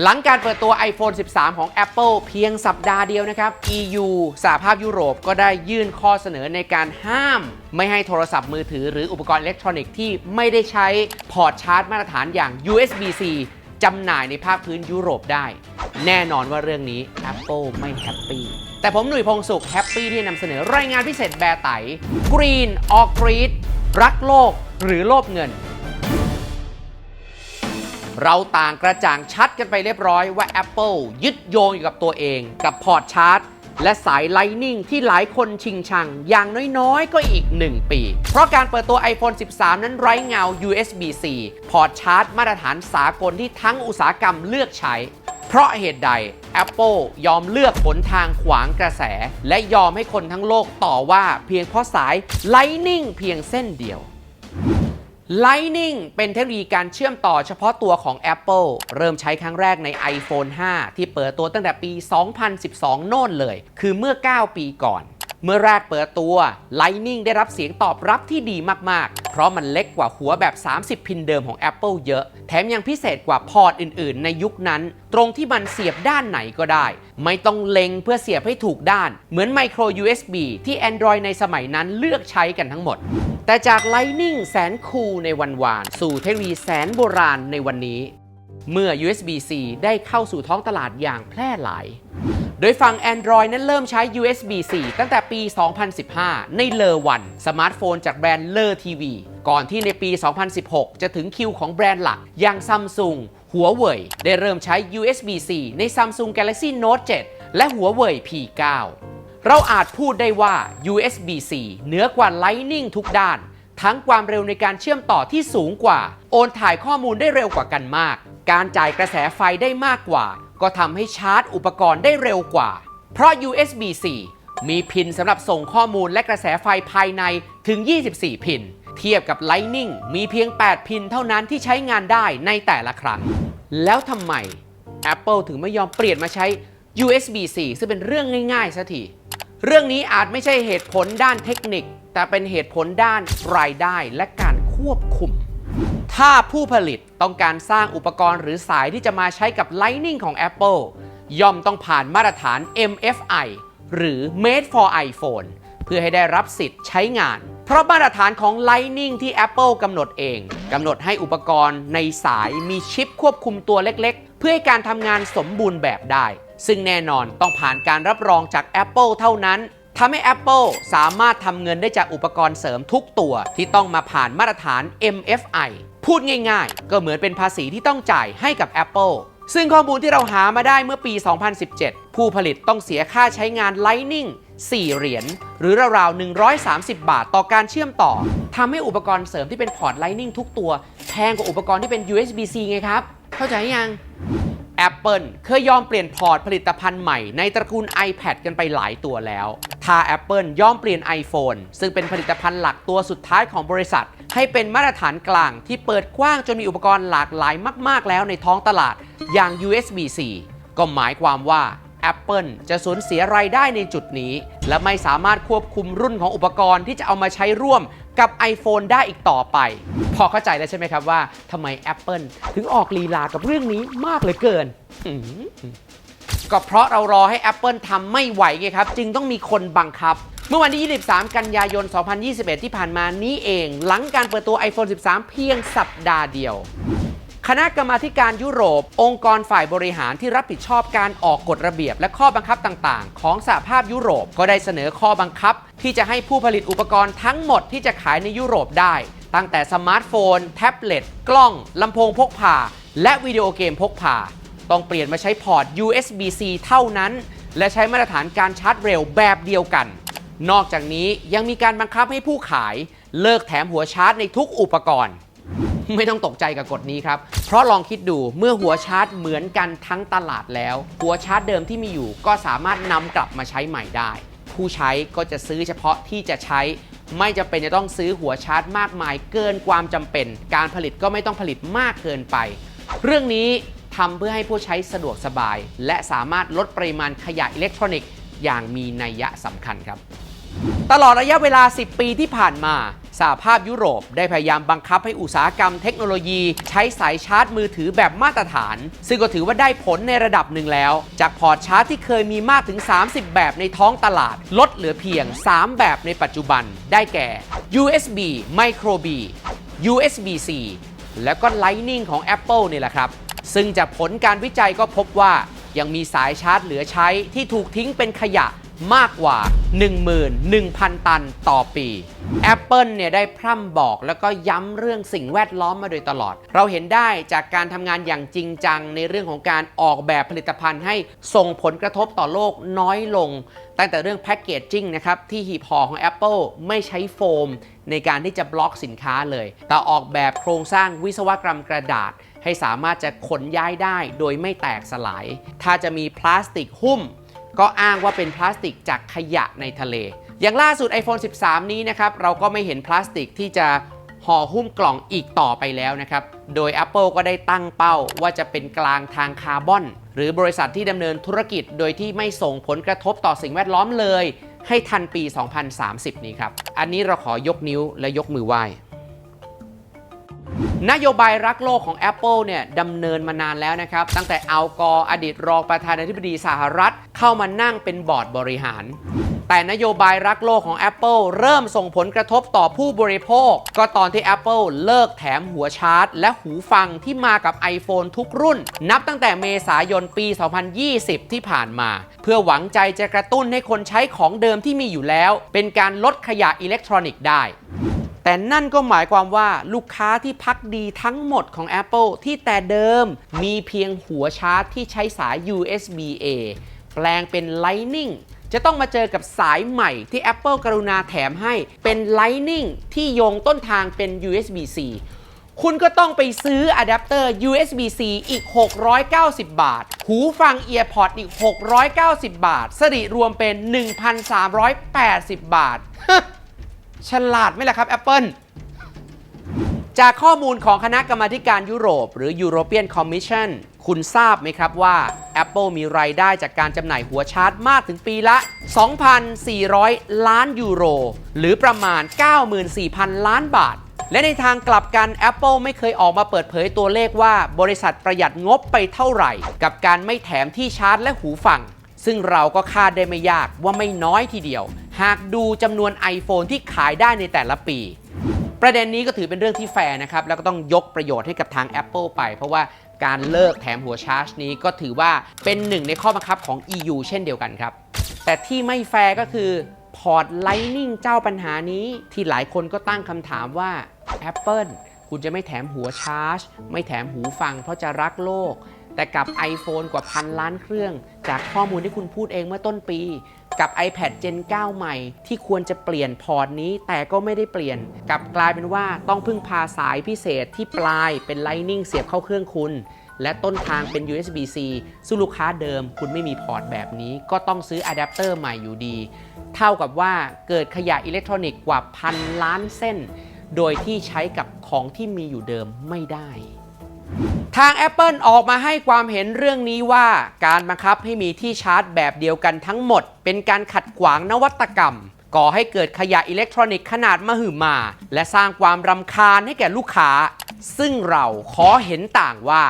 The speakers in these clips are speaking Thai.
หลังการเปิดตัว iPhone 13 ของ Apple เพียงสัปดาห์เดียวนะครับ EU สหภาพยุโรปก็ได้ยื่นข้อเสนอในการห้าม ไม่ให้โทรศัพท์มือถือหรืออุปกรณ์อิเล็กทรอนิกส์ที่ไม่ได้ใช้พอร์ตชาร์จมาตรฐานอย่าง USB-C จำหน่ายในภาคพื้นยุโรปได้ แน่นอนว่าเรื่องนี้ Apple ไม่แฮปปี้แต่ผมหนุ่ยพงสุขแฮปปี้ที่นำเสนอรายงานพิเศษแบร์ไต Green or Greed รักโลกหรือโลภเงิน เราต่างกระจ่างชัดกันไปเรียบร้อยว่า Apple ยึดโยงอยู่กับตัวเอง กับพอร์ตชาร์จ และสาย Lightning ที่หลายคนชิงชัง อย่างน้อยๆ ก็อีก 1 ปี เพราะการเปิดตัว iPhone 13 นั้นไร้เงา USB-C พอร์ตชาร์จมาตรฐานสากลที่ทั้งอุตสาหกรรมเลือกใช้ เพราะเหตุใด Apple ยอมเลือกหนทางขวางกระแส และยอมให้คนทั้งโลกต่อว่าเพียงเพราะสาย Lightning เพียงเส้นเดียว Lightning เป็นเทคโนโลยีการเชื่อมต่อเฉพาะตัวของ Apple เริ่มใช้ครั้งแรกใน iPhone 5 ที่เปิดตัวตั้งแต่ปี 2012 โน่นเลย คือเมื่อ 9 ปีก่อน เมื่อแรกเปิดตัว Lightning ได้รับเสียงตอบรับที่ดีมาก ๆ เพราะมันเล็กกว่าหัวแบบ 30 พินเดิมของ Apple เยอะ แถมยังพิเศษกว่าพอร์ตอื่น ๆ ในยุคนั้น ตรงที่มันเสียบด้านไหนก็ได้ ไม่ต้องเล็งเพื่อเสียบให้ถูกด้าน เหมือน Micro USB ที่ Android ในสมัยนั้นเลือกใช้กันทั้งหมด แต่จาก Lightning แสนคูลในวันวาน สู่เทคโนโลยีแสนโบราณในวันนี้ เมื่อ USB-C ได้เข้าสู่ท้องตลาดอย่างแพร่หลาย โดยฝั่ง Android นั้นเริ่มใช้ USB-C ตั้งแต่ปี 2015 ในเลอวันสมาร์ทโฟนจากแบรนด์เลอทีวีก่อนที่ในปี 2016 จะถึงคิวของแบรนด์หลัก อย่างซัมซุงหัวเว่ยได้เริ่มใช้ USB-C ใน Samsung Galaxy Note 7 และหัวเว่ย P9 เราอาจพูดได้ว่า USB-C เหนือกว่า Lightning ทุกด้าน ทั้งความเร็วในการเชื่อมต่อที่สูงกว่า โอนถ่ายข้อมูลได้เร็วกว่ากันมาก การจ่ายกระแสไฟได้มากกว่า ก็ทำให้ชาร์จอุปกรณ์ได้เร็วกว่า เพราะ USB-C มีพินสำหรับส่งข้อมูลและกระแสไฟภายในถึง 24 พิน เทียบกับ Lightning มีเพียง 8 พินเท่านั้นที่ใช้งานได้ในแต่ละครั้ง แล้วทำไม Apple ถึงไม่ยอมเปลี่ยนมาใช้ USB-C ซึ่งเป็นเรื่องง่ายๆสัที เรื่องนี้อาจไม่ใช่เหตุผลด้านเทคนิค แต่เป็นเหตุผลด้านรายได้และการควบคุม ถ้าผู้ผลิตต้องการสร้างอุปกรณ์หรือสายที่จะมาใช้กับ Lightning ของ Apple ย่อมต้องผ่านมาตรฐาน MFI หรือ Made for iPhone เพื่อให้ได้รับสิทธิ์ใช้งาน เพราะมาตรฐานของ Lightning ที่ Apple กำหนดเองกำหนดให้อุปกรณ์ในสายมีชิปควบคุมตัวเล็กๆ เพื่อให้การทำงานสมบูรณ์แบบได้ ซึ่งแน่นอนต้องผ่านการรับรองจาก Apple เท่านั้นทำให้ Apple สามารถทำเงินได้จากอุปกรณ์เสริมทุกตัวที่ต้องมาผ่านมาตรฐาน MFI พูดง่ายๆ ก็เหมือนเป็นภาษีที่ต้องจ่ายให้กับ Apple ซึ่งข้อมูลที่เราหามาได้เมื่อปี 2017 ผู้ผลิตต้องเสียค่าใช้งาน Lightning 4 เหรียญ หรือราวๆ 130 บาทต่อการเชื่อมต่อ ทำให้อุปกรณ์เสริมที่เป็นพอร์ต Lightning ทุกตัว แพงกว่าอุปกรณ์ที่เป็น USB-C ไงครับ เข้าใจยัง Apple เคยยอมเปลี่ยนพอร์ตผลิตภัณฑ์ใหม่ในตระกูล iPad กันไปหลายตัวแล้ว ถ้า Apple ยอมเปลี่ยน iPhone ซึ่งเป็นผลิตภัณฑ์หลักตัวสุดท้ายของบริษัท ให้เป็นมาตรฐานกลางที่เปิดกว้างจนมีอุปกรณ์หลากหลายมาก ๆ แล้วในท้องตลาดอย่าง USB-C ก็หมายความว่า Apple จะสูญเสียรายได้ในจุดนี้ และไม่สามารถควบคุมรุ่นของอุปกรณ์ที่จะเอามาใช้ร่วมกับ iPhone ได้อีกต่อไป พอเข้าใจแล้วใช่ไหมครับว่าทำไม Apple ถึงออกลีลากับเรื่องนี้มากเหลือเกินก็เพราะเรารอให้ Apple ทำไม่ไหวไงครับ จึงต้องมีคนบังคับ เมื่อวันที่ 23 กันยายน 2021 ที่ผ่านมานี้เอง หลังการเปิดตัว iPhone 13 เพียงสัปดาห์เดียว คณะกรรมาการยุโรป องค์กรฝ่ายบริหารที่รับผิดชอบการออกกฎระเบียบ และข้อบังคับต่างๆ ของสหภาพยุโรปก็ได้เสนอข้อบังคับ ที่จะให้ผู้ผลิตอุปกรณ์ทั้งหมดที่จะขายในยุโรปได้ ตั้งแต่สมาร์ทโฟน แท็บเล็ต กล้อง ลำโพงพกพา และวิดีโอเกมพกพา ต้องเปลี่ยนมาใช้พอร์ต USB-C เท่านั้น และใช้มาตรฐานการชาร์จเร็วแบบเดียวกัน นอกจากนี้ยังมีการบังคับให้ผู้ขาย เลิกแถมหัวชาร์จในทุกอุปกรณ์ ไม่ต้องตกใจกับกฎนี้ครับ เพราะลองคิดดูเมื่อหัวชาร์จเหมือนกันทั้งตลาดแล้ว หัวชาร์จเดิมที่มีอยู่ ก็สามารถนำกลับมาใช้ใหม่ได้ ผู้ใช้ก็จะซื้อเฉพาะที่จะใช้ ไม่จำเป็นจะต้องซื้อหัวชาร์จมากมาย เกินความจำเป็น การผลิตก็ไม่ต้องผลิตมากเกินไป เรื่องนี้ทำเพื่อให้ผู้ใช้สะดวกสบาย และสามารถลดปริมาณขยะอิเล็กทรอนิกส์อย่างมีนัยยะสำคัญครับ ตลอดระยะเวลา 10 ปีที่ผ่านมาสหภาพยุโรปได้พยายามบังคับให้อุตสาหกรรมเทคโนโลยี ใช้สายชาร์จมือถือแบบมาตรฐาน ซึ่งก็ถือว่าได้ผลในระดับหนึ่งแล้ว จากพอร์ตชาร์จที่เคยมีมากถึง 30 แบบในท้องตลาด ลดเหลือเพียง 3 แบบในปัจจุบัน ได้แก่ USB Micro B USB-C แล้วก็ Lightning ของ Apple นี่แหละครับ ซึ่งจากผลการวิจัยก็พบว่ายังมีสายชาร์จเหลือใช้ที่ถูกทิ้งเป็นขยะ มากกว่า 11,000 ตันต่อปี Apple เนี่ยได้พร่ำบอกแล้วก็ย้ำเรื่องสิ่งแวดล้อมมาโดยตลอด เราเห็นได้จากการทำงานอย่างจริงจังในเรื่องของการออกแบบผลิตภัณฑ์ให้ส่งผลกระทบต่อโลกน้อยลง ตั้งแต่เรื่องแพคเกจจิ้งนะครับ ที่หีบห่อของ Apple ไม่ใช้โฟม ในการที่จะบล็อกสินค้าเลย แต่ออกแบบโครงสร้างวิศวกรรมกระดาษ ให้สามารถจะขนย้ายได้โดยไม่แตกสลาย ถ้าจะมีพลาสติกหุ้ม ก็อ้างว่าเป็นพลาสติกจากขยะในทะเล อย่างล่าสุด iPhone 13 นี้นะครับเราก็ไม่เห็นพลาสติกที่จะห่อหุ้มกล่องอีกต่อไปแล้วนะครับ โดย Apple ก็ได้ตั้งเป้าว่าจะเป็นกลางทางคาร์บอน หรือบริษัทที่ดำเนินธุรกิจโดยที่ไม่ส่งผลกระทบต่อสิ่งแวดล้อมเลย ให้ทันปี 2030 นี้ครับ อันนี้เราขอยกนิ้วและยกมือไหว้ นโยบายรักโลกของ Apple เนี่ยดำเนินมานานแล้วนะครับ ตั้งแต่อัลกอร์อดีตรองประธานาธิบดีสหรัฐ เข้ามานั่งเป็นบอร์ดบริหาร แต่นโยบายรักโลกของ Apple เริ่มส่งผลกระทบต่อผู้บริโภค ก็ตอนที่ Apple เลิกแถมหัวชาร์จ และหูฟังที่มากับ iPhone ทุกรุ่น นับตั้งแต่เมษายนปี 2020 ที่ผ่านมา เพื่อหวังใจจะกระตุ้นให้คนใช้ของเดิมที่มีอยู่แล้ว เป็นการลดขยะอิเล็กทรอนิกส์ได้ แต่นั่นก็หมายความว่าลูกค้าที่พักดีทั้งหมดของ Apple ที่แต่เดิมมีเพียงหัวชาร์จที่ใช้สาย USB-A แปลงเป็น Lightning จะต้องมาเจอกับสายใหม่ที่ Apple กรุณาแถมให้เป็น Lightning ที่โยงต้นทางเป็น USB-C คุณก็ต้องไปซื้ออะแดปเตอร์ USB-C อีก 690 บาท หูฟัง EarPod อีก 690 บาท สริรวมเป็น 1,380 บาท ฉลาดไหมล่ะครับ Apple จากข้อมูลของคณะกรรมาการยุโรป หรือ European Commission คุณทราบไหมครับว่า Apple มีรายได้จากการจำหน่ายหัวชาร์จมากถึงปีละ 2,400 ล้านยูโร หรือประมาณ 94,000 ล้านบาท และในทางกลับกัน Apple ไม่เคยออกมาเปิดเผยตัวเลขว่าบริษัทประหยัดงบไปเท่าไหร่ กับการไม่แถมที่ชาร์จและหูฟัง ซึ่งเราก็คาดได้ไม่ยากว่าไม่น้อยทีเดียว หากดูจำนวน iPhone ที่ขายได้ในแต่ละปี ประเด็นนี้ก็ถือเป็นเรื่องที่แฟร์นะครับ แล้วก็ต้องยกประโยชน์ให้กับทาง Apple ไป เพราะว่าการเลิกแถมหัวชาร์จนี้ก็ถือว่าเป็นหนึ่งในข้อบังคับของ EU เช่นเดียวกันครับ แต่ที่ไม่แฟร์ก็คือพอร์ต Lightning เจ้าปัญหานี้ที่หลายคนก็ตั้งคำถามว่า Apple คุณจะไม่แถมหัวชาร์จ ไม่แถมหูฟังเพราะจะรักโลก แต่กับ iPhone กว่าพันล้านเครื่อง จากข้อมูลที่คุณพูดเองเมื่อต้นปี กับ iPad Gen 9 ใหม่ ที่ควรจะเปลี่ยนพอร์ตนี้แต่ก็ไม่ได้เปลี่ยน กลับกลายเป็นว่าต้องพึ่งพาสายพิเศษที่ปลายเป็น Lightning เสียบเข้าเครื่องคุณ และต้นทางเป็น USB-C ซึ่งลูกค้าเดิม คุณไม่มีพอร์ตแบบนี้ ก็ต้องซื้ออะแดปเตอร์ใหม่อยู่ดี เท่ากับว่าเกิดขยะอิเล็กทรอนิกส์กว่าพันล้านเส้น โดยที่ใช้กับของที่มีอยู่เดิมไม่ได้ ทาง Apple ออกมาให้ความเห็นเรื่องนี้ว่า การบังคับให้มีที่ชาร์จแบบเดียวกันทั้งหมด เป็นการขัดขวางนวัตกรรม ก่อให้เกิดขยะอิเล็กทรอนิกส์ขนาดมหึมา และสร้างความรำคาญให้แก่ลูกค้า ซึ่งเราขอเห็นต่างว่า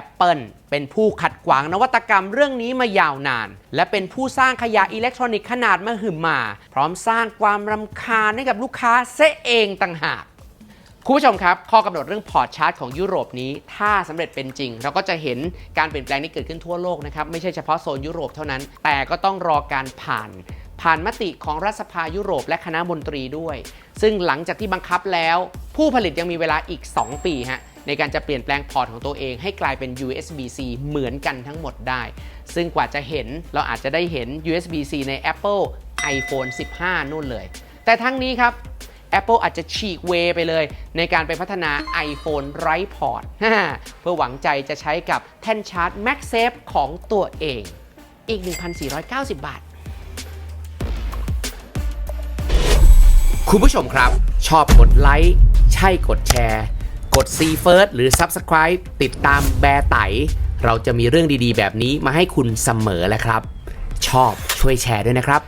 Apple เป็นผู้ขัดขวางนวัตกรรมเรื่องนี้มายาวนาน และเป็นผู้สร้างขยะอิเล็กทรอนิกส์ขนาดมหึมา พร้อมสร้างความรำคาญให้กับลูกค้าเสเองต่างหาก คุณผู้ชมครับ ข้อกำหนดเรื่องพอร์ตชาร์จของยุโรปนี้ ถ้าสำเร็จเป็นจริง เราก็จะเห็นการเปลี่ยนแปลงที่เกิดขึ้นทั่วโลกนะครับ ไม่ใช่เฉพาะโซนยุโรปเท่านั้น แต่ก็ต้องรอการผ่าน ผ่านมติของรัฐสภายุโรปและคณะมนตรีด้วย ซึ่งหลังจากที่บังคับแล้ว ผู้ผลิตยังมีเวลาอีก 2 ปีฮะในการจะเปลี่ยนแปลงพอร์ตของตัวเองให้กลายเป็น USB-C เหมือนกันทั้งหมดได้ ซึ่งกว่าจะเห็นเราอาจจะได้เห็น USB-C ใน Apple iPhone 15 นู่นเลย แต่ทั้งนี้ครับ Apple อาจจะฉีกเวไปเลย ในการไปพัฒนา iPhone ไร้พอร์ตเพื่อหวังใจจะใช้กับแท่นชาร์จ MagSafe ของตัวเองอีก 1,490 บาท คุณผู้ชมครับ ชอบกดไลค์ ใช่กดแชร์ กด See First หรือ Subscribe ติดตามแบร์ไต เราจะมีเรื่องดีๆ แบบนี้มาให้คุณเสมอแหละครับ ชอบช่วยแชร์ด้วยนะครับ